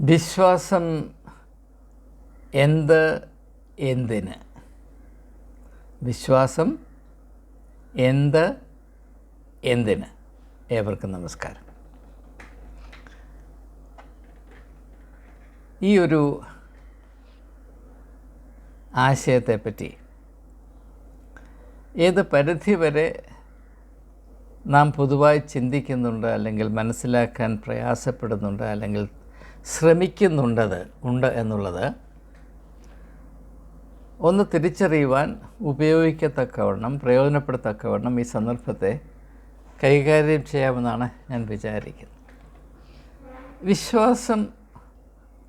വിശ്വാസം എന്ത് എന്തിന്? വിശ്വാസം എന്ത് എന്തിന്? ഏവർക്കും നമസ്കാരം. ഈ ഒരു ആശയത്തെപ്പറ്റി ഏത് പരിധി വരെ നാം പൊതുവായി ചിന്തിക്കുന്നുണ്ട് അല്ലെങ്കിൽ മനസ്സിലാക്കാൻ പ്രയാസപ്പെടുന്നുണ്ട് അല്ലെങ്കിൽ ശ്രമിക്കുന്നുണ്ടത് ഉണ്ട് എന്നുള്ളത് ഒന്ന് തിരിച്ചറിയുവാൻ ഉപയോഗിക്കത്തക്കവണ്ണം പ്രയോജനപ്പെടത്തക്കവണ്ണം ഈ സന്ദർഭത്തെ കൈകാര്യം ചെയ്യാമെന്നാണ് ഞാൻ വിചാരിക്കുന്നത്. വിശ്വാസം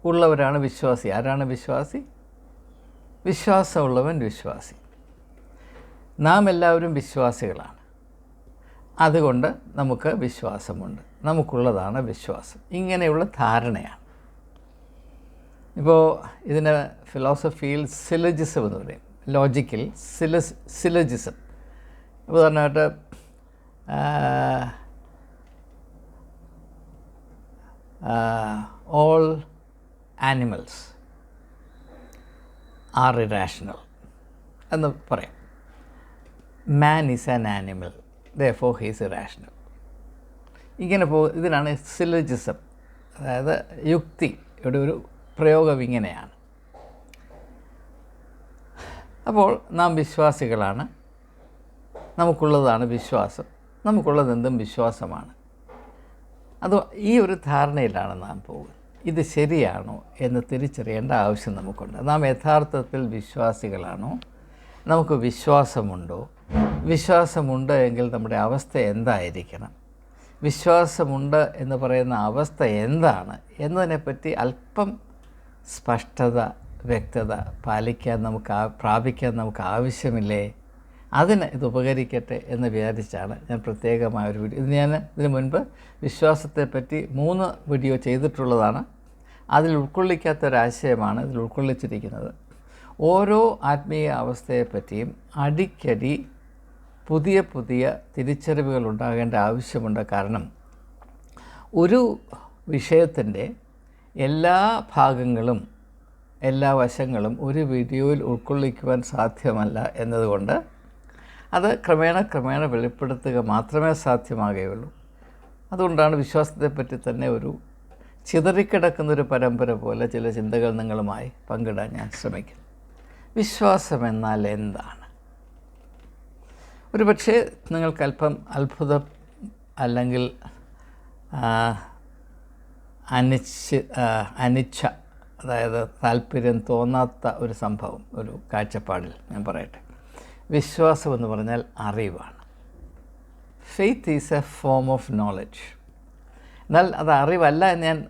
ഉള്ളവരാണ് വിശ്വാസി. ആരാണ് വിശ്വാസി? വിശ്വാസമുള്ളവൻ വിശ്വാസി. നാം എല്ലാവരും വിശ്വാസികളാണ്. അതുകൊണ്ട് നമുക്ക് വിശ്വാസമുണ്ട്. നമുക്കുള്ളതാണ് വിശ്വാസം. ഇങ്ങനെയുള്ള ധാരണയാണ്. ഇപ്പോൾ ഇതിന് ഫിലോസഫിയിൽ സിലജിസം എന്ന് പറയും. ലോജിക്കിൽ സിലസ് സിലജിസം ഉദാഹരണമായിട്ട് ഓൾ ആനിമൽസ് ആർ ഇറാഷണൽ എന്ന് പറയാം. Man is an animal therefore he's irrational ഇങ്ങനെ പോ ഇതിനാണ് സിലജിസം അതായത് യുക്തി യുക്തിയുടെ ഒരു പ്രയോഗം ഇങ്ങനെയാണ്. അപ്പോൾ നാം വിശ്വാസികളാണ്. നമുക്കുള്ളതാണ് വിശ്വാസം. നമുക്കുള്ളത് എന്തും വിശ്വാസമാണ്. അത് ഈ ഒരു ധാരണയിലാണ് നാം പോകുന്നത്. ഇത് ശരിയാണോ എന്ന് തിരിച്ചറിയേണ്ട ആവശ്യം നമുക്കുണ്ട്. നാം യഥാർത്ഥത്തിൽ വിശ്വാസികളാണോ? നമുക്ക് വിശ്വാസമുണ്ടോ? വിശ്വാസമുണ്ട് എങ്കിൽ നമ്മുടെ അവസ്ഥ എന്തായിരിക്കണം? വിശ്വാസമുണ്ട് എന്ന് പറയുന്ന അവസ്ഥ എന്താണ്? എന്നതിനെപ്പറ്റി അല്പം സ്പഷ്ടത വ്യക്തത പാലിക്കാൻ നമുക്ക് പ്രാപിക്കാൻ നമുക്ക് ആവശ്യമില്ലേ? അതിന് ഇത് ഉപകരിക്കട്ടെ എന്ന് വിചാരിച്ചാണ് ഞാൻ പ്രത്യേകമായ ഒരു വീഡിയോ. ഇത് ഞാൻ ഇതിനു മുൻപ് വിശ്വാസത്തെപ്പറ്റി മൂന്ന് വീഡിയോ ചെയ്തിട്ടുള്ളതാണ്. അതിൽ ഉൾക്കൊള്ളിക്കാത്ത ഒരാശയമാണ് ഇതിൽ ഉൾക്കൊള്ളിച്ചിരിക്കുന്നത്. ഓരോ ആത്മീയ അവസ്ഥയെപ്പറ്റിയും അടിക്കടി പുതിയ പുതിയ തിരിച്ചറിവുകൾ ഉണ്ടാകേണ്ട ആവശ്യമുണ്ട് കാരണം ഒരു വിഷയത്തിന്റെ എല്ലാ ഭാഗങ്ങളും എല്ലാ വശങ്ങളും ഒരു വീഡിയോയിൽ ഉൾക്കൊള്ളിക്കുവാൻ സാധ്യമല്ല എന്നതുകൊണ്ട് അത് ക്രമേണ ക്രമേണ വെളിപ്പെടുത്തുക മാത്രമേ സാധ്യമാകുകയുള്ളൂ. അതുകൊണ്ടാണ് വിശ്വാസത്തെപ്പറ്റി തന്നെ ഒരു ചിതറിക്കിടക്കുന്നൊരു പരമ്പര പോലെ ചില ചിന്തകൾ നിങ്ങളുമായി പങ്കിടാൻ ഞാൻ ശ്രമിക്കുന്നു. വിശ്വാസം എന്നാൽ എന്താണ്? ഒരു പക്ഷേ നിങ്ങൾക്കല്പം അത്ഭുതം അല്ലെങ്കിൽ അനിച്ച് അനിച്ഛ അതായത് താല്പര്യം തോന്നാത്ത ഒരു സംഭവം ഒരു കാഴ്ചപ്പാടിൽ ഞാൻ പറയട്ടെ. വിശ്വാസം എന്ന് പറഞ്ഞാൽ അറിവാണ്. Faith is a form of knowledge എന്നാൽ അത് അറിവല്ല എന്ന് ഞാൻ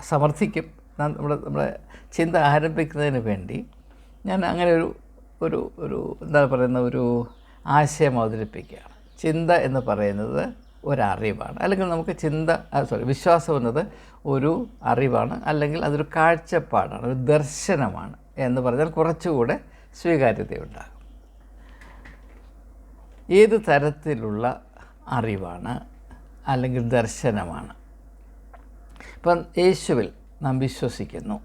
സമർത്ഥിക്കും. നമ്മുടെ നമ്മുടെ ചിന്ത ആരംഭിക്കുന്നതിന് വേണ്ടി ഞാൻ അങ്ങനെ ഒരു ഒരു ഒരു എന്താ പറയുന്ന ഒരു ആശയം അവതരിപ്പിക്കുകയാണ്. ചിന്ത എന്ന് പറയുന്നത് ഒരറിവാണ്. അല്ലെങ്കിൽ നമുക്ക് ചിന്ത സോറി വിശ്വാസം എന്നത് ഒരു അറിവാണ്. അല്ലെങ്കിൽ അതൊരു കാഴ്ചപ്പാടാണ് ഒരു ദർശനമാണ് എന്ന് പറഞ്ഞാൽ കുറച്ചുകൂടെ സ്വീകാര്യതയുണ്ടാകും. ഏത് തരത്തിലുള്ള അറിവാണ് അല്ലെങ്കിൽ ദർശനമാണ്? ഇപ്പം യേശുവിൽ നാം വിശ്വസിക്കുന്നു.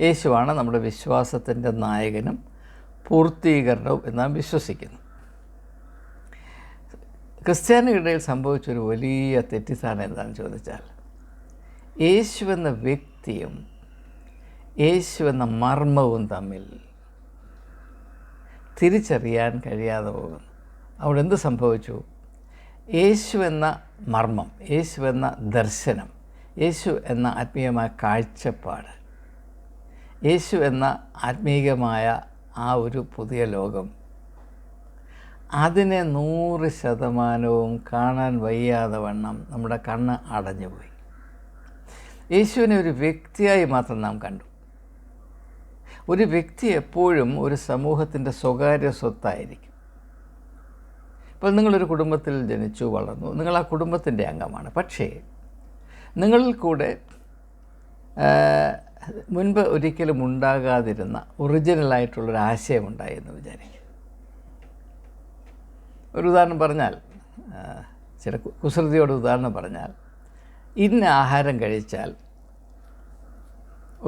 യേശുവാണ് നമ്മുടെ വിശ്വാസത്തിന്റെ നായകനും പൂർത്തീകരണവും എന്ന് നാം വിശ്വസിക്കുന്നു. ക്രിസ്ത്യാനികളിടയിൽ സംഭവിച്ചൊരു വലിയ തെറ്റിദ്ധാരണ എന്താണെന്ന് ചോദിച്ചാൽ യേശു എന്ന വ്യക്തിയും യേശു എന്ന മർമ്മവും തമ്മിൽ തിരിച്ചറിയാൻ കഴിയാതെ പോകുന്നു. അവിടെ എന്ത് സംഭവിച്ചു? യേശു എന്ന മർമ്മം യേശു എന്ന ദർശനം യേശു എന്ന ആത്മീയമായ കാഴ്ചപ്പാട് യേശു എന്ന ആത്മീകമായ ആ ഒരു പുതിയ ലോകം അതിനെ നൂറ് ശതമാനവും കാണാൻ വയ്യാതെ വണ്ണം നമ്മുടെ കണ്ണ് അടഞ്ഞുപോയി യേശുവിനെ ഒരു വ്യക്തിയായി മാത്രം നാം കണ്ടു. ഒരു വ്യക്തി എപ്പോഴും ഒരു സമൂഹത്തിന്റെ സ്വകാര്യ സ്വത്തായിരിക്കും. ഇപ്പോൾ നിങ്ങളൊരു കുടുംബത്തിൽ ജനിച്ചു വളർന്നു. നിങ്ങൾ ആ കുടുംബത്തിന്റെ അംഗമാണ്. പക്ഷേ നിങ്ങളിൽ കൂടെ മുൻപ് ഒരിക്കലും ഉണ്ടാകാതിരുന്ന ഒറിജിനലായിട്ടുള്ളൊരു ആശയമുണ്ടായി എന്ന് വിചാരിക്കും ഒരു ഉദാഹരണം പറഞ്ഞാൽ ചില കുസൃതിയോട് ഉദാഹരണം പറഞ്ഞാൽ ഇന്ന ആഹാരം കഴിച്ചാൽ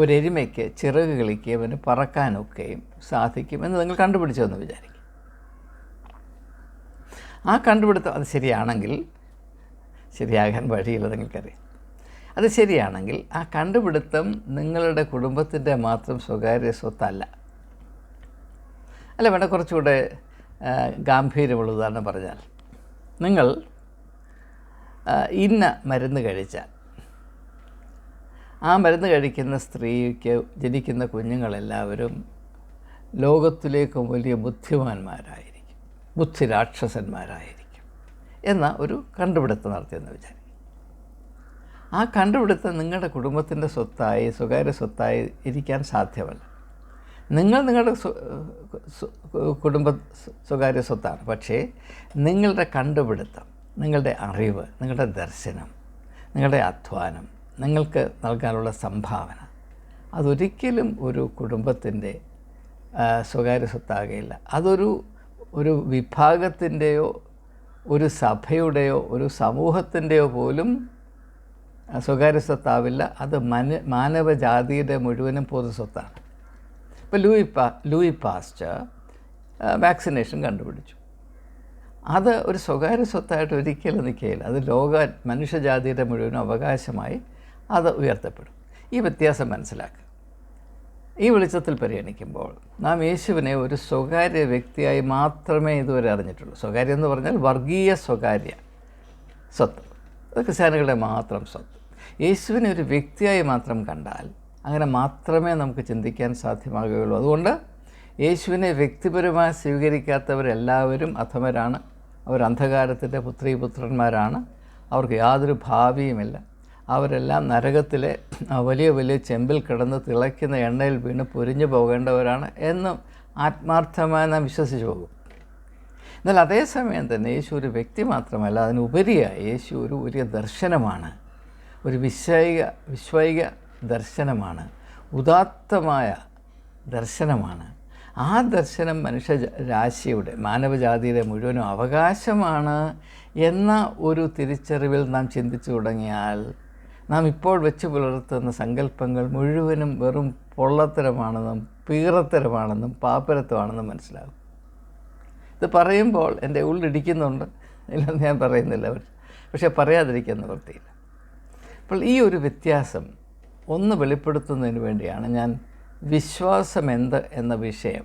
ഒരെരുമയ്ക്ക് ചിറക് കളിക്കുകയും പറക്കാനൊക്കെയും സാധിക്കും എന്ന് നിങ്ങൾ കണ്ടുപിടിച്ചതെന്ന് വിചാരിക്കും. ആ കണ്ടുപിടുത്തം അത് ശരിയാണെങ്കിൽ ശരിയാകാൻ വഴിയില്ല നിങ്ങൾക്കറിയാം. അത് ശരിയാണെങ്കിൽ ആ കണ്ടുപിടുത്തം നിങ്ങളുടെ കുടുംബത്തിന്റെ മാത്രം സ്വകാര്യ സ്വത്തല്ല. അല്ല വേണ്ട കുറച്ചുകൂടെ ഗാംഭീര്യമുള്ള ഉദാഹരണം പറഞ്ഞാൽ. നിങ്ങൾ ഇന്ന മരുന്ന് കഴിച്ചാൽ ആ മരുന്ന് കഴിക്കുന്ന സ്ത്രീക്ക് ജനിക്കുന്ന കുഞ്ഞുങ്ങളെല്ലാവരും ലോകത്തിലേക്ക് വലിയ ബുദ്ധിമാന്മാരായിരിക്കും ബുദ്ധി രാക്ഷസന്മാരായിരിക്കും എന്ന ഒരു കണ്ടുപിടുത്തം നടത്തിയെന്ന് വിചാരിക്കും. ആ കണ്ടുപിടുത്തം നിങ്ങളുടെ കുടുംബത്തിന്റെ സ്വത്തായി സ്വകാര്യ സ്വത്തായി ഇരിക്കാൻ സാധ്യമല്ല. നിങ്ങൾ നിങ്ങളുടെ കുടുംബ സ്വകാര്യ സ്വത്താണ്. പക്ഷേ നിങ്ങളുടെ കണ്ടുപിടുത്തം നിങ്ങളുടെ അറിവ് നിങ്ങളുടെ ദർശനം നിങ്ങളുടെ അധ്വാനം നിങ്ങൾക്ക് നൽകാനുള്ള സംഭാവന അതൊരിക്കലും ഒരു കുടുംബത്തിന്റെ സ്വകാര്യ സ്വത്താകുകയില്ല അതൊരു ഒരു വിഭാഗത്തിന്റെയോ ഒരു സഭയുടെയോ ഒരു സമൂഹത്തിന്റെയോ പോലും സ്വകാര്യ സ്വത്താവില്ല. അത് മന മാനവജാതിയുടെ മുഴുവനും പൊതു സ്വത്താണ് ഇപ്പോൾ ലൂയി പാ ലൂയി പാസ്റ്റർ വാക്സിനേഷൻ കണ്ടുപിടിച്ചു. അത് ഒരു സ്വകാര്യ സ്വത്തായിട്ട് ഒരിക്കലും നിൽക്കുകയില്ല. അത് ലോക മനുഷ്യജാതിയുടെ മുഴുവൻ അവകാശമായി അത് ഉയർത്തപ്പെടും. ഈ വ്യത്യാസം മനസ്സിലാക്കുക. ഈ വെളിച്ചത്തിൽ പരിഗണിക്കുമ്പോൾ നാം യേശുവിനെ ഒരു സ്വകാര്യ വ്യക്തിയായി മാത്രമേ ഇതുവരെ അറിഞ്ഞിട്ടുള്ളൂ. സ്വകാര്യം എന്ന് പറഞ്ഞാൽ വർഗീയ സ്വകാര്യ സ്വത്ത്. അത് ക്രിസ്ത്യാനികളുടെ മാത്രം സ്വത്ത്. യേശുവിനെ ഒരു വ്യക്തിയായി മാത്രം കണ്ടാൽ അങ്ങനെ മാത്രമേ നമുക്ക് ചിന്തിക്കാൻ സാധ്യമാകുകയുള്ളൂ. അതുകൊണ്ട് യേശുവിനെ വ്യക്തിപരമായി സ്വീകരിക്കാത്തവരെല്ലാവരും അധമരാണ്. അവർ അന്ധകാരത്തിന്റെ പുത്രീപുത്രന്മാരാണ്. അവർക്ക് യാതൊരു ഭാവിയുമില്ല. അവരെല്ലാം നരകത്തിലെ വലിയ വലിയ ചെമ്പിൽ കിടന്ന് തിളയ്ക്കുന്ന എണ്ണയിൽ വീണ് പൊരിഞ്ഞു പോകേണ്ടവരാണ് എന്നും ആത്മാർത്ഥമായി നാം വിശ്വസിച്ചു പോകും. എന്നാൽ അതേസമയം തന്നെ യേശു ഒരു വ്യക്തി മാത്രമല്ല അതിനുപരിയായി യേശു ഒരു വലിയ ദർശനമാണ്. ഒരു വിശ്വൈക വിശ്വൈക ദർശനമാണ്. ഉദാത്തമായ ദർശനമാണ്. ആ ദർശനം മനുഷ്യ രാശിയുടെ മാനവജാതിയുടെ മുഴുവനും അവകാശമാണ് എന്ന ഒരു തിരിച്ചറിവിൽ നാം ചിന്തിച്ചു തുടങ്ങിയാൽ നാം ഇപ്പോൾ വെച്ച് പുലർത്തുന്ന സങ്കല്പങ്ങൾ മുഴുവനും വെറും പൊള്ളത്തരമാണെന്നും പീറത്തരമാണെന്നും പാപ്പരത്വമാണെന്നും മനസ്സിലാകും. ഇത് പറയുമ്പോൾ എന്റെ ഉള്ളിടിക്കുന്നുണ്ട് ഇല്ലെന്ന് ഞാൻ പറയുന്നില്ല. പക്ഷേ പറയാതിരിക്കുന്ന നിവൃത്തിയില്ല. അപ്പോൾ ഈ ഒരു വ്യത്യാസം ഒന്ന് വെളിപ്പെടുത്തുന്നതിന് വേണ്ടിയാണ് ഞാൻ വിശ്വാസം എന്ത് എന്ന വിഷയം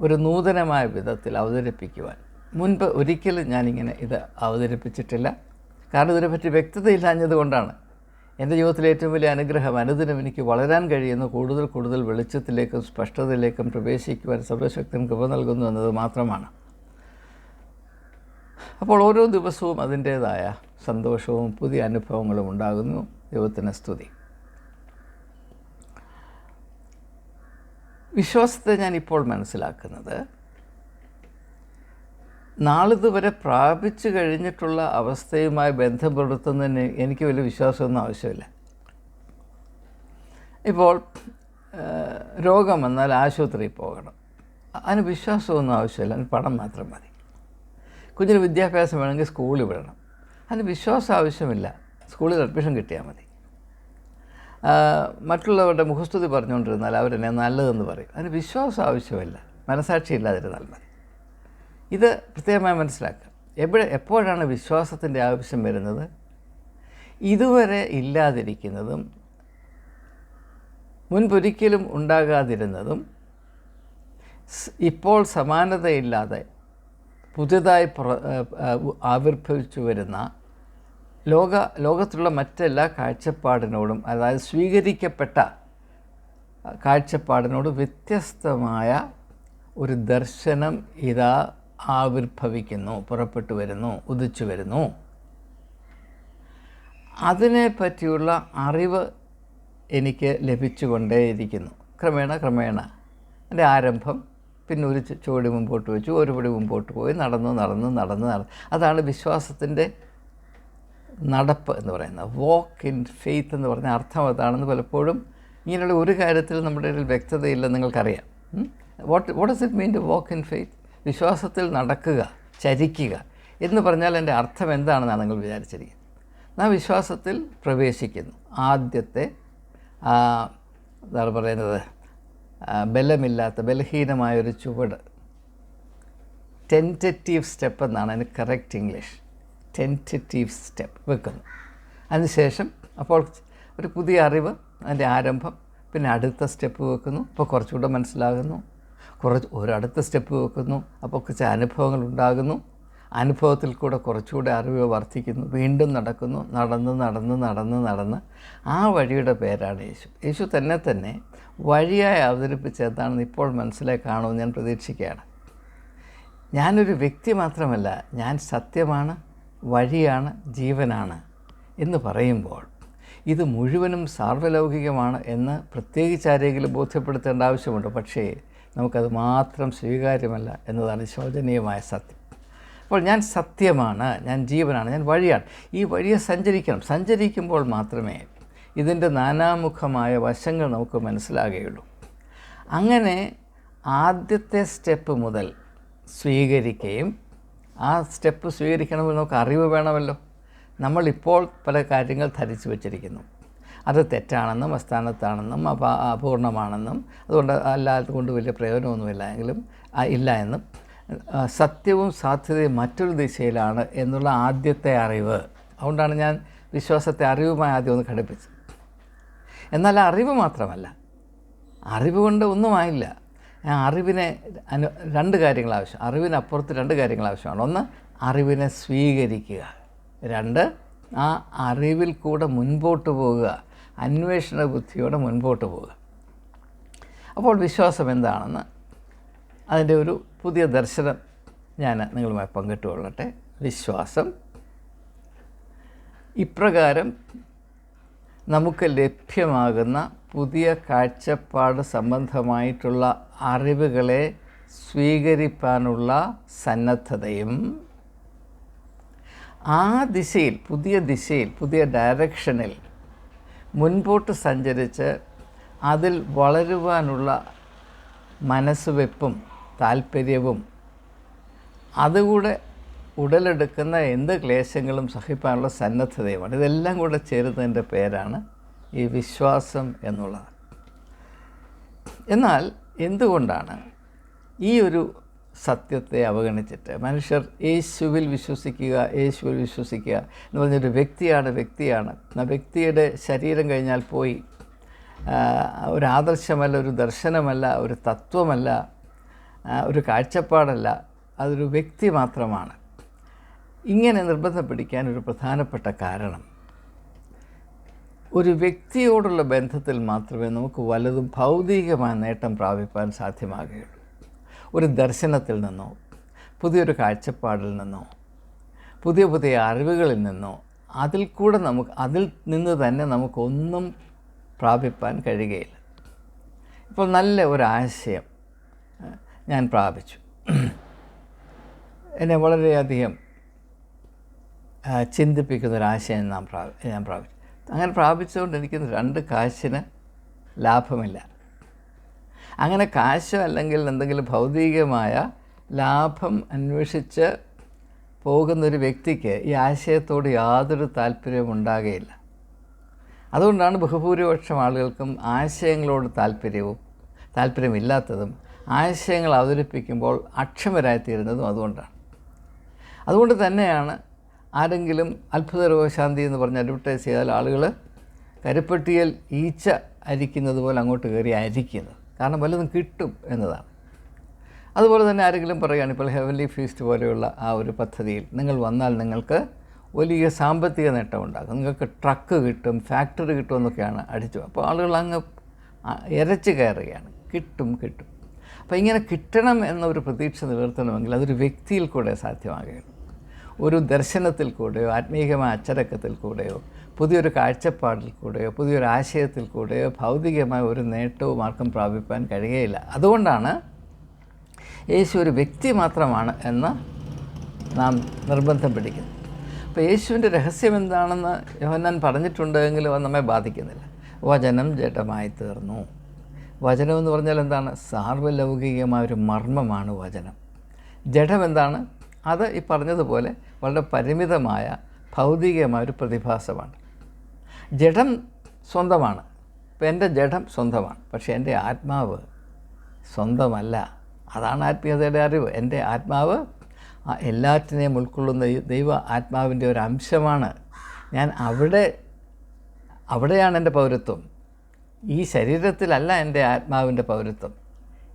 ഒരു നൂതനമായ വിധത്തിൽ അവതരിപ്പിക്കുവാൻ. മുൻപ് ഒരിക്കലും ഞാനിങ്ങനെ ഇത് അവതരിപ്പിച്ചിട്ടില്ല. കാരണം ഇതിനെപ്പറ്റി വ്യക്തതയില്ലാഞ്ഞതുകൊണ്ടാണ് എന്റെ ജീവിതത്തിലെ ഏറ്റവും വലിയ അനുഗ്രഹം അനുദിനം എനിക്ക് വളരാൻ കഴിയുന്ന കൂടുതൽ കൂടുതൽ വെളിച്ചത്തിലേക്കും സ്പഷ്ടതയിലേക്കും പ്രവേശിക്കുവാൻ സർവശക്തൻ കൃപ നൽകുന്നു എന്നത് മാത്രമാണ്. അപ്പോൾ ഓരോ ദിവസവും അതിന്റേതായ സന്തോഷവും പുതിയ അനുഭവങ്ങളും ഉണ്ടാകുന്നു. ദൈവത്തിന് സ്തുതി. വിശ്വാസത്തെ ഞാൻ ഇപ്പോൾ മനസ്സിലാക്കുന്നത്. നാളിതുവരെ പ്രാപിച്ചു കഴിഞ്ഞിട്ടുള്ള അവസ്ഥയുമായി ബന്ധപ്പെടുത്തുന്നതിന് എനിക്ക് വലിയ വിശ്വാസമൊന്നും ആവശ്യമില്ല. ഇപ്പോൾ രോഗം വന്നാൽ ആശുപത്രിയിൽ പോകണം. അതിന് വിശ്വാസമൊന്നും ആവശ്യമില്ല. അതിന് പണം മാത്രം മതി. കുഞ്ഞിന് വിദ്യാഭ്യാസം വേണമെങ്കിൽ സ്കൂളിൽ വിടണം. അതിന് വിശ്വാസം ആവശ്യമില്ല. സ്കൂളിൽ അഡ്മിഷൻ കിട്ടിയാൽ മതി. മറ്റുള്ളവരുടെ മുഖസ്തുതി പറഞ്ഞുകൊണ്ടിരുന്നാൽ അവരെന്നെ നല്ലതെന്ന് പറയും. അതിന് വിശ്വാസം ആവശ്യമില്ല. മനസാക്ഷി ഇല്ലാതിരുന്നാൽ മതി. ഇത് പ്രത്യേകമായി മനസ്സിലാക്കുക. എവിടെ എപ്പോഴാണ് വിശ്വാസത്തിന്റെ ആവശ്യം വരുന്നത്? ഇതുവരെ ഇല്ലാതിരിക്കുന്നതും മുൻപൊരിക്കലും ഉണ്ടാകാതിരുന്നതും ഇപ്പോൾ സമാനതയില്ലാതെ ആ, ആവിർഭവിച്ചു വരുന്ന ലോക ലോകത്തുള്ള മറ്റെല്ലാ കാഴ്ചപ്പാടിനോടും അതായത് സ്വീകരിക്കപ്പെട്ട കാഴ്ചപ്പാടിനോട് വ്യത്യസ്തമായ ഒരു ദർശനം ഇതാ ആവിർഭവിക്കുന്നു പുറപ്പെട്ടു വരുന്നു ഉദിച്ചു വരുന്നു. അതിനെ പറ്റിയുള്ള അറിവ് എനിക്ക് ലഭിച്ചുകൊണ്ടേയിരിക്കുന്നു. ക്രമേണ ക്രമേണ എന്റെ ആരംഭം പിന്നെ ഒരു ചുവട് മുമ്പോട്ട് വെച്ചു ഒരു പടി മുമ്പോട്ട് പോയി നടന്നു നടന്നു നടന്നു നടന്നു. അതാണ് വിശ്വാസത്തിന്റെ നടപ്പ് എന്ന് പറയുന്നത് വാക്ക് ഇൻ ഫെയ്ത്ത് എന്ന് പറഞ്ഞ അർത്ഥം അതാണെന്ന് പലപ്പോഴും ഇങ്ങനെയുള്ള ഒരു കാര്യത്തിൽ നമ്മുടെ ഇടയിൽ വ്യക്തതയില്ലെന്ന് നിങ്ങൾക്കറിയാം. What what does it mean to walk in faith വിശ്വാസത്തിൽ നടക്കുക ചരിക്കുക എന്ന് പറഞ്ഞാൽ എന്റെ അർത്ഥം എന്താണെന്നാണ് നിങ്ങൾ വിചാരിച്ചിരിക്കുന്നത്. നാം വിശ്വാസത്തിൽ പ്രവേശിക്കുന്നു. ആദ്യത്തെ എന്താണ് പറയുന്നത്? ബലമില്ലാത്ത ബലഹീനമായൊരു ചുവട്. ടെന്ററ്റീവ് സ്റ്റെപ്പ് എന്നാണ് അതിന് കറക്റ്റ് ഇംഗ്ലീഷ് ടെന്ററ്റീവ് സ്റ്റെപ്പ് വെക്കുന്നു. അതിനുശേഷം അപ്പോൾ ഒരു പുതിയ അറിവ് അതിന്റെ ആരംഭം പിന്നെ അടുത്ത സ്റ്റെപ്പ് വെക്കുന്നു. അപ്പോൾ കുറച്ചുകൂടെ മനസ്സിലാകുന്നു. കുറച്ച് ഒരു അടുത്ത സ്റ്റെപ്പ് വെക്കുന്നു. അപ്പോൾ കുറച്ച് അനുഭവങ്ങൾ ഉണ്ടാകുന്നു. അനുഭവത്തിൽ കൂടെ കുറച്ചുകൂടെ അറിവ് വർദ്ധിക്കുന്നു. വീണ്ടും നടക്കുന്നു. നടന്ന് നടന്ന് നടന്ന് നടന്ന്. ആ വഴിയുടെ പേരാണ് യേശു. യേശു തന്നെ തന്നെ വഴിയായി അവതരിപ്പിച്ച എന്താണെന്ന് ഇപ്പോൾ മനസ്സിലായി കാണുമെന്ന് ഞാൻ പ്രതീക്ഷിക്കുകയാണ്. ഞാനൊരു വ്യക്തി മാത്രമല്ല ഞാൻ സത്യമാണ്. വഴിയാണ് ജീവനാണ് എന്ന് പറയുമ്പോൾ ഇത് മുഴുവനും സാർവലൗകികമാണ് എന്ന് പ്രത്യേകിച്ച് ആരെങ്കിലും ബോധ്യപ്പെടുത്തേണ്ട ആവശ്യമുണ്ട്. പക്ഷേ നമുക്കത് മാത്രം സ്വീകാര്യമല്ല എന്നതാണ് ശോചനീയമായ സത്യം. അപ്പോൾ ഞാൻ സത്യമാണ് ഞാൻ ജീവനാണ് ഞാൻ വഴിയാണ്. ഈ വഴിയെ സഞ്ചരിക്കണം. സഞ്ചരിക്കുമ്പോൾ മാത്രമേ ഇതിന്റെ നാനാമുഖമായ വശങ്ങൾ നമുക്ക് മനസ്സിലാകുകയുള്ളൂ. അങ്ങനെ ആദ്യത്തെ സ്റ്റെപ്പ് മുതൽ സ്വീകരിക്കുകയും ആ സ്റ്റെപ്പ് സ്വീകരിക്കണമെങ്കിൽ നമുക്ക് അറിവ് വേണമല്ലോ. നമ്മളിപ്പോൾ പല കാര്യങ്ങൾ ധരിച്ചു വച്ചിരിക്കുന്നു. അത് തെറ്റാണെന്നും അസ്ഥാനത്താണെന്നും അപ അപൂർണമാണെന്നും അതുകൊണ്ട് അല്ലാതെ കൊണ്ട് വലിയ പ്രയോജനമൊന്നുമില്ല എങ്കിലും ഇല്ല എന്നും. സത്യവും സാധ്യതയും മറ്റൊരു ദിശയിലാണ് എന്നുള്ള ആദ്യത്തെ അറിവ്. അതുകൊണ്ടാണ് ഞാൻ വിശ്വാസത്തെ അറിവുമായി ആദ്യം ഒന്ന് ഘടിപ്പിച്ചത്. എന്നാൽ അറിവ് മാത്രമല്ല. അറിവ് കൊണ്ട് ഒന്നുമായില്ല. അറിവിനെ അനു രണ്ട് കാര്യങ്ങൾ ആവശ്യം. അറിവിനപ്പുറത്ത് രണ്ട് കാര്യങ്ങൾ ആവശ്യമാണ്. ഒന്ന് അറിവിനെ സ്വീകരിക്കുക. രണ്ട് ആ അറിവിൽ കൂടെ മുൻപോട്ട് പോവുക. അന്വേഷണ ബുദ്ധിയോടെ മുൻപോട്ട് പോവുക. അപ്പോൾ വിശ്വാസം എന്താണെന്ന് അതിന്റെ ഒരു പുതിയ ദർശനം ഞാൻ നിങ്ങളുമായി പങ്കിട്ടുകൊള്ളട്ടെ. വിശ്വാസം. ഇപ്രകാരം നമുക്ക് ലഭ്യമാകുന്ന പുതിയ കാഴ്ചപ്പാട് സംബന്ധമായിട്ടുള്ള അറിവുകളെ സ്വീകരിക്കാനുള്ള സന്നദ്ധതയും ആ ദിശയിൽ പുതിയ ദിശയിൽ പുതിയ ഡയറക്ഷനിൽ മുൻപോട്ട് സഞ്ചരിച്ച് അതിൽ വളരുവാനുള്ള മനസ്സുവെപ്പും താല്പര്യവും അതുകൂടെ ഉടലെടുക്കുന്ന എന്ത് ക്ലേശങ്ങളും സഹിപ്പാനുള്ള സന്നദ്ധതയുമാണ്. ഇതെല്ലാം കൂടെ ചേരുന്നതിന്റെ പേരാണ് ഈ വിശ്വാസം എന്നുള്ളത്. എന്നാൽ എന്തുകൊണ്ടാണ് ഈ ഒരു സത്യത്തെ അവഗണിച്ചിട്ട് മനുഷ്യർ യേശുവിൽ വിശ്വസിക്കുക യേശുവിൽ വിശ്വസിക്കുക എന്ന് പറഞ്ഞൊരു വ്യക്തിയാണ് വ്യക്തിയാണ്. ആ വ്യക്തിയുടെ ശരീരം കഴിഞ്ഞാൽ പോയി. ഒരു ആദർശമല്ല ഒരു ദർശനമല്ല ഒരു തത്വമല്ല ഒരു കാഴ്ചപ്പാടല്ല. അതൊരു വ്യക്തി മാത്രമാണ്. ഇങ്ങനെ നിർബന്ധം പിടിക്കാൻ ഒരു പ്രധാനപ്പെട്ട കാരണം ഒരു വ്യക്തിയോടുള്ള ബന്ധത്തിൽ മാത്രമേ നമുക്ക് വലതും ഭൗതികമായ നേട്ടം പ്രാപിപ്പാൻ സാധ്യമാകുകയുള്ളൂ. ഒരു ദർശനത്തിൽ നിന്നോ പുതിയൊരു കാഴ്ചപ്പാടിൽ നിന്നോ പുതിയ പുതിയ അറിവുകളിൽ നിന്നോ അതിൽ കൂടെ നമുക്ക് അതിൽ നിന്ന് തന്നെ നമുക്കൊന്നും പ്രാപിപ്പാൻ കഴിയുകയില്ല. ഇപ്പോൾ നല്ല ഒരാശയം ഏഹ്, ഞാൻ പ്രാപിച്ചു. എന്നെ വളരെയധികം ആ, ചിന്തിപ്പിക്കുന്ന ഒരാശയം നാം പ്രാ ഞാൻ പ്രാപിച്ചു. അങ്ങനെ പ്രാപിച്ചുകൊണ്ട് എനിക്ക് രണ്ട് കാശിന് ലാഭമില്ല. അങ്ങനെ കാശോ അല്ലെങ്കിൽ എന്തെങ്കിലും ഭൗതികമായ ലാഭം അന്വേഷിച്ച് പോകുന്നൊരു വ്യക്തിക്ക് ഈ ആശയത്തോട് യാതൊരു താല്പര്യവും ഉണ്ടാകുകയില്ല അതുകൊണ്ടാണ് ബഹുഭൂരിപക്ഷം ആളുകൾക്കും ആശയങ്ങളോട് താല്പര്യവും താല്പര്യമില്ലാത്തതും ആശയങ്ങൾ അവതരിപ്പിക്കുമ്പോൾ അക്ഷമരായിത്തീരുന്നതും അതുകൊണ്ടാണ്. അതുകൊണ്ട് തന്നെയാണ് ആരെങ്കിലും അത്ഭുത രോഗശാന്തി എന്ന് പറഞ്ഞ് അഡ്വർട്ടൈസ് ചെയ്താൽ ആളുകൾ കരിപ്പെട്ടിയിൽ ഈച്ച അരിക്കുന്നത് പോലെ അങ്ങോട്ട് കയറി അരിക്കുന്നത് കാരണം വല്ലതും കിട്ടും എന്നതാണ്. അതുപോലെ തന്നെ ആരെങ്കിലും പറയുകയാണ് ഇപ്പോൾ ഹെവൻലി ഫീസ്റ്റ് പോലെയുള്ള ആ ഒരു പദ്ധതിയിൽ നിങ്ങൾ വന്നാൽ നിങ്ങൾക്ക് വലിയ സാമ്പത്തിക നേട്ടം ഉണ്ടാകും. നിങ്ങൾക്ക് ട്രക്ക് കിട്ടും ഫാക്ടറി കിട്ടും എന്നൊക്കെയാണ് അടിച്ചു അപ്പോൾ ആളുകൾ അങ്ങ് ഇരച്ച് കയറുകയാണ്. കിട്ടും കിട്ടും. അപ്പോൾ ഇങ്ങനെ കിട്ടണം എന്നൊരു പ്രതീക്ഷ നിലനിർത്തണമെങ്കിൽ അതൊരു വ്യക്തിയിൽ കൂടെ സാധ്യമാകുകയുള്ളൂ ഒരു ദർശനത്തിൽ കൂടെയോ ആത്മീയമായ അച്ചടക്കത്തിൽ കൂടെയോ പുതിയൊരു കാഴ്ചപ്പാടിൽ കൂടെയോ പുതിയൊരു ആശയത്തിൽ കൂടെയോ ഭൗതികമായ ഒരു നേട്ടവും ആർക്കും പ്രാപിപ്പാൻ കഴിയുകയില്ല അതുകൊണ്ടാണ് യേശു ഒരു വ്യക്തി മാത്രമാണ് എന്ന് നാം നിർബന്ധം പിടിക്കുന്നത്. അപ്പോൾ യേശുവിന്റെ രഹസ്യം എന്താണെന്ന് യോഹന്നാൻ പറഞ്ഞിട്ടുണ്ടെങ്കിലും അത് നമ്മെ ബാധിക്കുന്നില്ല. വചനം ജഡമായി തീർന്നു. വചനം എന്ന് പറഞ്ഞാൽ എന്താണ്? സാർവലൗകികമായ ഒരു മർമ്മമാണ് വചനം. ജഡം എന്താണ്? അത് ഈ പറഞ്ഞതുപോലെ വളരെ പരിമിതമായ ഭൗതികമായ ഒരു പ്രതിഭാസമാണ്. ജഡം സ്വന്തമാണ്. ഇപ്പം എന്റെ ജഡം സ്വന്തമാണ്. പക്ഷേ എന്റെ ആത്മാവ് സ്വന്തമല്ല. അതാണ് ആത്മീയതയുടെ അറിവ്. എന്റെ ആത്മാവ് എല്ലാറ്റിനെയും ഉൾക്കൊള്ളുന്ന ദൈവ ആത്മാവിന്റെ ഒരു അംശമാണ്. ഞാൻ അവിടെ അവിടെയാണ് എന്റെ പൗരത്വം. ഈ ശരീരത്തിലല്ല എന്റെ ആത്മാവിന്റെ പൗരത്വം.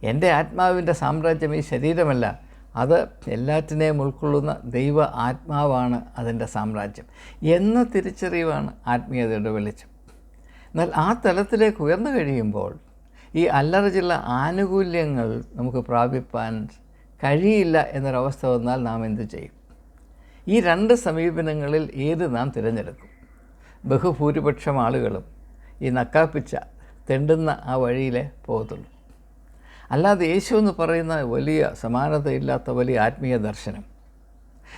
എന്റെ ആത്മാവിന്റെ സാമ്രാജ്യം ഈ ശരീരമല്ല. അത് എല്ലാറ്റിനെയും ഉൾക്കൊള്ളുന്ന ദൈവ ആത്മാവാണ് അതിന്റെ സാമ്രാജ്യം. എന്ന തിരിച്ചറിവാണ് ആത്മീയതയുടെ വെളിച്ചം. എന്നാൽ ആ തലത്തിലേക്ക് ഉയർന്നു കഴിയുമ്പോൾ ഈ അല്ലറ ചില ആനുകൂല്യങ്ങൾ നമുക്ക് പ്രാപിപ്പാൻ കഴിയില്ല എന്നൊരവസ്ഥ വന്നാൽ നാം എന്തു ചെയ്യും? ഈ രണ്ട് സമീപനങ്ങളിൽ ഏത് നാം തിരഞ്ഞെടുക്കും? ബഹുഭൂരിപക്ഷം ആളുകളും ഈ നക്കാപ്പിച്ച തെണ്ടുന്ന ആ വഴിയിലേ പോകത്തുള്ളൂ. അല്ലാതെ യേശു എന്ന് പറയുന്ന വലിയ സമാനതയില്ലാത്ത വലിയ ആത്മീയ ദർശനം.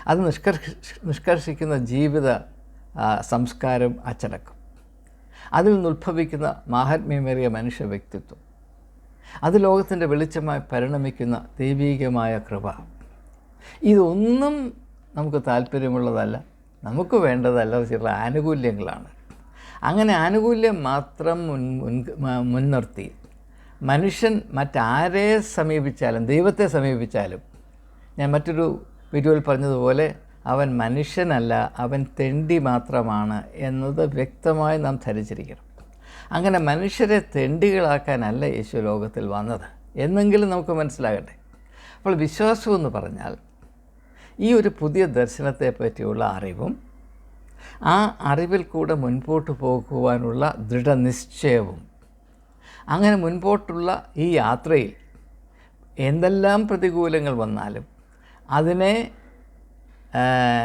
അത് നിഷ്കർഷ നിഷ്കർഷിക്കുന്ന ജീവിത സംസ്കാരം അച്ചടക്കം. അതിൽ നിന്ന് ഉത്ഭവിക്കുന്ന മാഹാത്മ്യമേറിയ മനുഷ്യ വ്യക്തിത്വം. അത് ലോകത്തിന്റെ വെളിച്ചമായി പരിണമിക്കുന്ന ദൈവീകമായ കൃപ. ഇതൊന്നും നമുക്ക് താല്പര്യമുള്ളതല്ല. നമുക്ക് വേണ്ടതല്ല. ചില ആനുകൂല്യങ്ങളാണ്. അങ്ങനെ ആനുകൂല്യം മാത്രം മുൻ മുൻ മുൻനിർത്തി. മനുഷ്യൻ മറ്റാരെ സമീപിച്ചാലും ദൈവത്തെ സമീപിച്ചാലും ഞാൻ മറ്റൊരു വീഡിയോയിൽ പറഞ്ഞതുപോലെ അവൻ മനുഷ്യനല്ല അവൻ തെണ്ടി മാത്രമാണ് എന്നത് വ്യക്തമായി നാം ധരിച്ചിരിക്കണം. അങ്ങനെ മനുഷ്യരെ തെണ്ടികളാക്കാനല്ല യേശു ലോകത്തിൽ വന്നത് എന്നെങ്കിലും നമുക്ക് മനസ്സിലാകട്ടെ. അപ്പോൾ വിശ്വാസമെന്ന് പറഞ്ഞാൽ ഈ ഒരു പുതിയ ദർശനത്തെ പറ്റിയുള്ള അറിവും ആ അറിവിൽ കൂടെ മുൻപോട്ട് പോകുവാനുള്ള ദൃഢനിശ്ചയവും അങ്ങനെ മുൻപോട്ടുള്ള ഈ യാത്രയിൽ എന്തെല്ലാം പ്രതികൂലങ്ങൾ വന്നാലും അതിനെ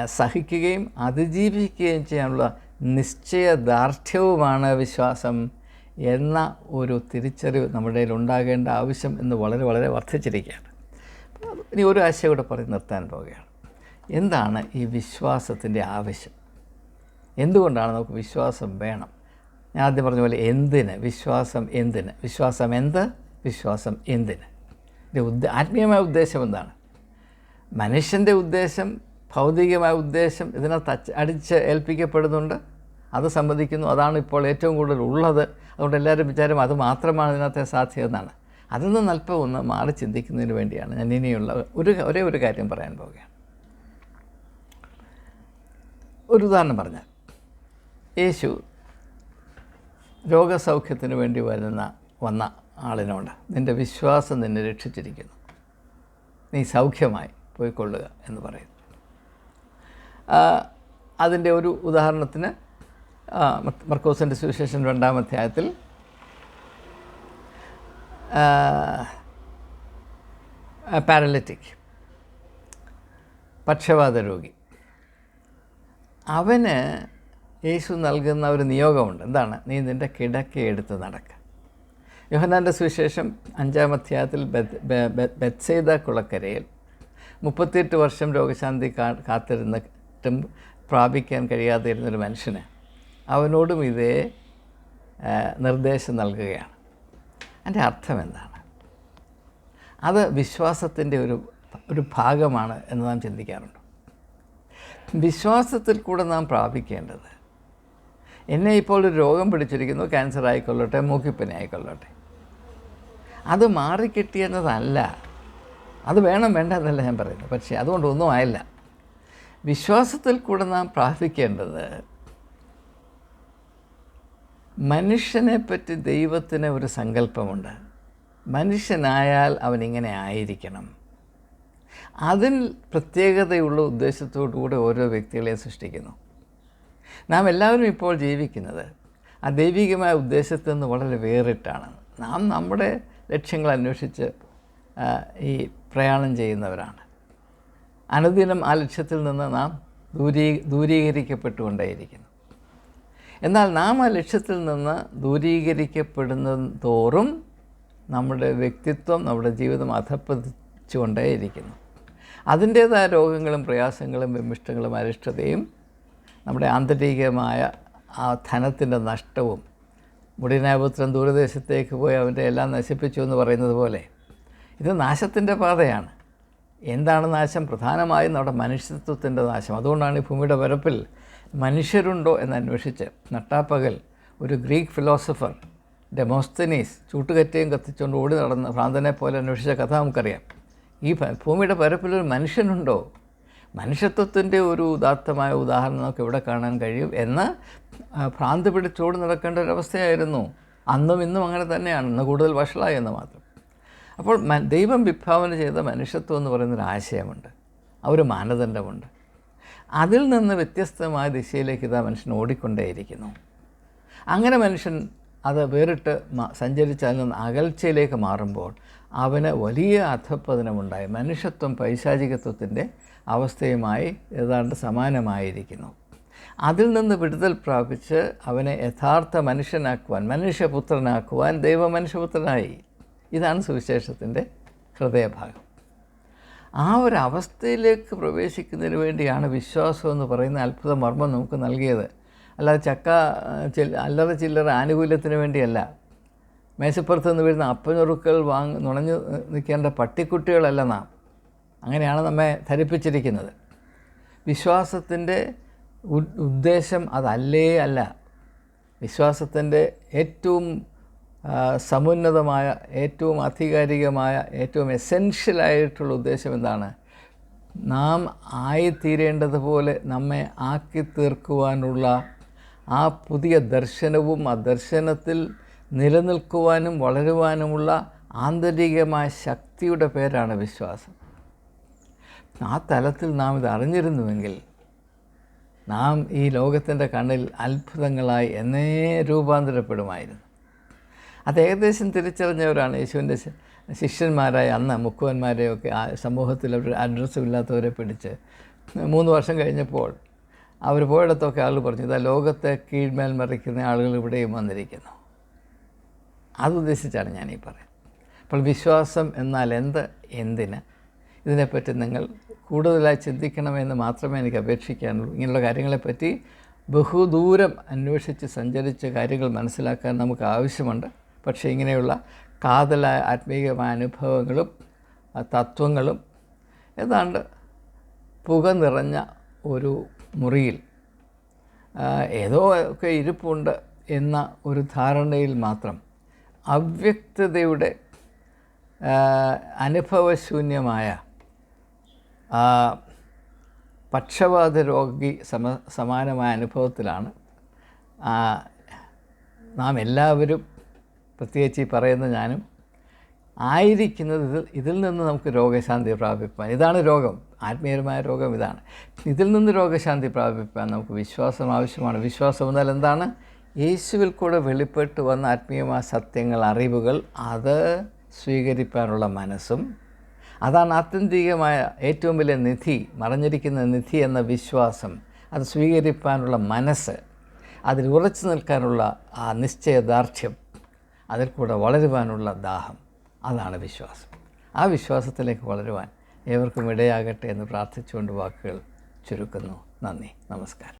സഹിക്കുകയും അതിജീവിക്കുകയും ചെയ്യാനുള്ള നിശ്ചയദാർഢ്യവുമാണ് വിശ്വാസം എന്ന ഒരു തിരിച്ചറിവ് നമ്മുടെ ഉണ്ടാകേണ്ട ആവശ്യം എന്ന് വളരെ വളരെ വർദ്ധിച്ചിരിക്കുകയാണ്. ഇനി ഒരു ആശയം കൂടെ പറഞ്ഞ് നിർത്താൻ പോവുകയാണ്. എന്താണ് ഈ വിശ്വാസത്തിന്റെ ആവശ്യം? എന്തുകൊണ്ടാണ് നമുക്ക് വിശ്വാസം വേണം? ഞാൻ ആദ്യം പറഞ്ഞ പോലെ എന്തിന്? വിശ്വാസം എന്തിന്? വിശ്വാസം എന്ത്? വിശ്വാസം എന്തിന്? ഇതിന്റെ ഉദ്ദേ ആത്മീയമായ ഉദ്ദേശം എന്താണ്? മനുഷ്യന്റെ ഉദ്ദേശം ഭൗതികമായ ഉദ്ദേശം ഇതിനകത്ത് അച്ച അടിച്ച് ഏൽപ്പിക്കപ്പെടുന്നുണ്ട്. അത് സംബന്ധിക്കുന്നു. അതാണ് ഇപ്പോൾ ഏറ്റവും കൂടുതൽ ഉള്ളത്. അതുകൊണ്ട് എല്ലാവരും വിചാരം അത് മാത്രമാണ് ഇതിനകത്തെ സാധ്യത എന്നാണ്. അതിൽ നിന്ന് അല്പം ഒന്ന് മാറി ചിന്തിക്കുന്നതിന് വേണ്ടിയാണ് ഞാൻ ഇനിയുള്ള ഒരു ഒരേ ഒരു കാര്യം പറയാൻ പോവുകയാണ്. ഒരു ഉദാഹരണം പറഞ്ഞാൽ യേശു രോഗസൗഖ്യത്തിന് വേണ്ടി വരുന്ന വന്ന ആളിനോട് നിന്റെ വിശ്വാസം നിന്നെ രക്ഷിച്ചിരിക്കുന്നു. നീ സൗഖ്യമായി പോയിക്കൊള്ളുക എന്ന് പറയുന്നു. അതിന്റെ ഒരു ഉദാഹരണത്തിന് മർക്കോസിന്റെ സുവിശേഷം രണ്ടാം അധ്യായത്തിൽ പാരലറ്റിക് പക്ഷപാത രോഗി അവന് യേശു നൽകുന്ന ഒരു നിയോഗമുണ്ട്. എന്താണ്? നീ നിന്റെ കിടക്കയെടുത്ത് നടക്കുക യോഹനാന്റെ സുവിശേഷം അഞ്ചാം അധ്യായത്തിൽ ബെത്സൈദ കുളക്കരയിൽ മുപ്പത്തിയെട്ട് വർഷം രോഗശാന്തി കാത്തിരുന്നിട്ടും പ്രാപിക്കാൻ കഴിയാതെ ഇരുന്നൊരു മനുഷ്യന് അവനോടും ഇതേ നിർദ്ദേശം നൽകുകയാണ്. അതിന്റെ അർത്ഥം എന്താണ്? അത് വിശ്വാസത്തിന്റെ ഒരു ഒരു ഭാഗമാണ് എന്ന് നാം ചിന്തിക്കാറുണ്ട്. വിശ്വാസത്തിൽ കൂടെ നാം പ്രാപിക്കേണ്ടത് എന്നെ ഇപ്പോൾ ഒരു രോഗം പിടിച്ചിരിക്കുന്നു ക്യാൻസർ ആയിക്കൊള്ളട്ടെ മൂക്കിപ്പനി ആയിക്കൊള്ളട്ടെ. അത് മാറിക്കിട്ടിയെന്നതല്ല. അത് വേണം വേണ്ട എന്നല്ല ഞാൻ പറയുന്നത്. പക്ഷേ അതുകൊണ്ടൊന്നും ആയില്ല. വിശ്വാസത്തിൽ കൂടെ നാം പ്രാപിക്കേണ്ടത് മനുഷ്യനെപ്പറ്റി ദൈവത്തിന് ഒരു സങ്കല്പമുണ്ട്. മനുഷ്യനായാൽ അവൻ ഇങ്ങനെ ആയിരിക്കണം. അതിൽ പ്രത്യേകതയുള്ള ഉദ്ദേശത്തോടു കൂടെ ഓരോ വ്യക്തികളെയും സൃഷ്ടിക്കുന്നു. നാം എല്ലാവരും ഇപ്പോൾ ജീവിക്കുന്നത് ആ ദൈവികമായ ഉദ്ദേശത്തു നിന്ന് വളരെ വേറിട്ടാണ്. നാം നമ്മുടെ ലക്ഷ്യങ്ങൾ അന്വേഷിച്ച് ഈ പ്രയാണം ചെയ്യുന്നവരാണ്. അനുദിനം ആ ലക്ഷ്യത്തിൽ നിന്ന് നാം ദൂരീ ദൂരീകരിക്കപ്പെട്ടുകൊണ്ടേയിരിക്കുന്നു. എന്നാൽ നാം ആ ലക്ഷ്യത്തിൽ നിന്ന് ദൂരീകരിക്കപ്പെടുന്ന തോറും നമ്മുടെ വ്യക്തിത്വം നമ്മുടെ ജീവിതം അധപ്പതിച്ചുകൊണ്ടേയിരിക്കുന്നു അതിന്റേതായ രോഗങ്ങളും പ്രയാസങ്ങളും വിമിഷ്ടങ്ങളും അരിഷ്ടതയും നമ്മുടെ ആന്തരികമായ ആ ധനത്തിന്റെ നഷ്ടവും മുടിനായപുത്രൻ ദൂരദേശത്തേക്ക് പോയി അവന്റെ എല്ലാം നശിപ്പിച്ചു എന്ന് പറയുന്നത് പോലെ ഇത് നാശത്തിന്റെ പാതയാണ്. എന്താണ് നാശം? പ്രധാനമായും നമ്മുടെ മനുഷ്യത്വത്തിന്റെ നാശം. അതുകൊണ്ടാണ് ഈ ഭൂമിയുടെ വരപ്പിൽ മനുഷ്യരുണ്ടോ എന്ന് അന്വേഷിച്ച് നട്ടാപ്പകൽ ഒരു ഗ്രീക്ക് ഫിലോസഫർ ഡെമോസ്തനീസ് ചൂട്ടുകറ്റയും കത്തിച്ചുകൊണ്ട് ഓടി നടന്ന ഭ്രാന്തനെ പോലെ അന്വേഷിച്ച കഥ നമുക്കറിയാം. ഈ ഭൂമിയുടെ പരപ്പിലൊരു മനുഷ്യനുണ്ടോ? മനുഷ്യത്വത്തിന്റെ ഒരു ഉദാത്തമായ ഉദാഹരണം നമുക്ക് ഇവിടെ കാണാൻ കഴിയും എന്ന് ഭ്രാന്ത് പിടിച്ചോട് നടക്കേണ്ട ഒരവസ്ഥയായിരുന്നു അന്നും ഇന്നും അങ്ങനെ തന്നെയാണ്. ഇന്ന് കൂടുതൽ വഷളായി എന്ന് മാത്രം. അപ്പോൾ ദൈവം വിഭാവന ചെയ്ത മനുഷ്യത്വം എന്ന് പറയുന്നൊരു ആശയമുണ്ട്. ആ ഒരു മാനദണ്ഡമുണ്ട്. അതിൽ നിന്ന് വ്യത്യസ്തമായ ദിശയിലേക്ക് ഇതാ മനുഷ്യൻ ഓടിക്കൊണ്ടേയിരിക്കുന്നു. അങ്ങനെ മനുഷ്യൻ അത് വേറിട്ട് സഞ്ചരിച്ചാൽ സഞ്ചരിച്ച് നിന്ന് അകൽച്ചയിലേക്ക് മാറുമ്പോൾ അവന് വലിയ അധപ്പതനമുണ്ടായി. മനുഷ്യത്വം പൈശാചികത്വത്തിന്റെ അവസ്ഥയുമായി ഏതാണ്ട് സമാനമായിരിക്കുന്നു. അതിൽ നിന്ന് വിടുതൽ പ്രാപിച്ച് അവനെ യഥാർത്ഥ മനുഷ്യനാക്കുവാൻ മനുഷ്യപുത്രനാക്കുവാൻ ദൈവമനുഷ്യപുത്രനായി ഇതാണ് സുവിശേഷത്തിന്റെ ഹൃദയഭാഗം. ആ ഒരു അവസ്ഥയിലേക്ക് പ്രവേശിക്കുന്നതിന് വേണ്ടിയാണ് വിശ്വാസം എന്ന് പറയുന്ന അത്ഭുത മർമ്മം നമുക്ക് നൽകിയത്. അല്ലാതെ ചക്ക അല്ലറ ചില്ലറ ആനുകൂല്യത്തിന് വേണ്ടിയല്ല. മേശപ്പുറത്ത് നിന്ന് വരുന്ന അപ്പനുറുക്കൾ വാങ്ങി നുണഞ്ഞു നിൽക്കേണ്ട പട്ടിക്കുട്ടികളല്ല നാം. അങ്ങനെയാണ് നമ്മെ ധരിപ്പിച്ചിരിക്കുന്നത്. വിശ്വാസത്തിന്റെ ഉദ്ദേശം അതല്ലേ അല്ല. വിശ്വാസത്തിന്റെ ഏറ്റവും സമുന്നതമായ ഏറ്റവും ആധികാരികമായ ഏറ്റവും എസെൻഷ്യലായിട്ടുള്ള ഉദ്ദേശം എന്താണ്? നാം ആയിത്തീരേണ്ടതുപോലെ നമ്മെ ആക്കി തീർക്കുവാനുള്ള ആ പുതിയ ദർശനവും ആ ദർശനത്തിൽ നിലനിൽക്കുവാനും വളരുവാനുമുള്ള ആന്തരികമായ ശക്തിയുടെ പേരാണ് വിശ്വാസം. ആ തലത്തിൽ നാം ഇത് അറിഞ്ഞിരുന്നുവെങ്കിൽ നാം ഈ ലോകത്തിന്റെ കണ്ണിൽ അത്ഭുതങ്ങളായി എന്നേ രൂപാന്തരപ്പെടുമായിരുന്നു. അത് ഏകദേശം തിരിച്ചറിഞ്ഞവരാണ് യേശുവിന്റെ ശിഷ്യന്മാരായ അന്ന് മുക്കുവന്മാരെയൊക്കെ ആ സമൂഹത്തിൽ അവർ അഡ്രസ്സും ഇല്ലാത്തവരെ പിടിച്ച് മൂന്ന് വർഷം കഴിഞ്ഞപ്പോൾ അവർ പോയിടത്തൊക്കെ ആൾ പറഞ്ഞു ഇതാ ലോകത്തെ കീഴ്മേൽ മറിക്കുന്ന ആളുകൾ ഇവിടെയും വന്നിരിക്കുന്നു. അതുദ്ദേശിച്ചാണ് ഞാനീ പറയുന്നത്. അപ്പോൾ വിശ്വാസം എന്നാൽ എന്ത്? എന്തിന്? ഇതിനെപ്പറ്റി നിങ്ങൾ കൂടുതലായി ചിന്തിക്കണമെന്ന് മാത്രമേ എനിക്ക് അപേക്ഷിക്കാനുള്ളൂ. ഇങ്ങനെയുള്ള കാര്യങ്ങളെപ്പറ്റി ബഹുദൂരം അന്വേഷിച്ച് സഞ്ചരിച്ച് കാര്യങ്ങൾ മനസ്സിലാക്കാൻ നമുക്ക് ആവശ്യമുണ്ട്. പക്ഷേ ഇങ്ങനെയുള്ള കാതലായ ആത്മീയമായ അനുഭവങ്ങളും തത്വങ്ങളും ഏതാണ്ട് പുക നിറഞ്ഞ ഒരു മുറിയിൽ ഏതോ ഒക്കെ ഇരിപ്പുണ്ട് എന്ന ഒരു ധാരണയിൽ മാത്രം അവ്യക്തതയുടെ അനുഭവശൂന്യമായ പക്ഷപാത രോഗി സമ സമാനമായ അനുഭവത്തിലാണ്. നാം എല്ലാവരും പ്രത്യേകിച്ച് ഈ പറയുന്ന ഞാനും ആയിരിക്കുന്നത് ഇതിൽ ഇതിൽ നിന്ന് നമുക്ക് രോഗശാന്തി പ്രാപിപ്പാൻ. ഇതാണ് രോഗം. ആത്മീയമായ രോഗം ഇതാണ്. ഇതിൽ നിന്ന് രോഗശാന്തി പ്രാപിപ്പാൻ നമുക്ക് വിശ്വാസം ആവശ്യമാണ്. വിശ്വാസം എന്നാൽ എന്താണ്? യേശുവിൽ കൂടെ വെളിപ്പെട്ട് വന്ന ആത്മീയമായ സത്യങ്ങൾ അറിവുകൾ അത് സ്വീകരിക്കാനുള്ള മനസ്സും അതാണ് ആത്യന്തികമായ ഏറ്റവും വലിയ നിധി മറഞ്ഞിരിക്കുന്ന നിധി എന്ന വിശ്വാസം. അത് സ്വീകരിക്കാനുള്ള മനസ്സ് അതിൽ ഉറച്ചു നിൽക്കാനുള്ള ആ നിശ്ചയദാർഢ്യം അതിൽ കൂടെ വളരുവാനുള്ള ദാഹം. അതാണ് വിശ്വാസം. ആ വിശ്വാസത്തിലേക്ക് വളരുവാൻ ഏവർക്കും ഇടയാകട്ടെ എന്ന് പ്രാർത്ഥിച്ചുകൊണ്ട് വാക്കുകൾ ചുരുക്കുന്നു. നന്ദി. നമസ്കാരം.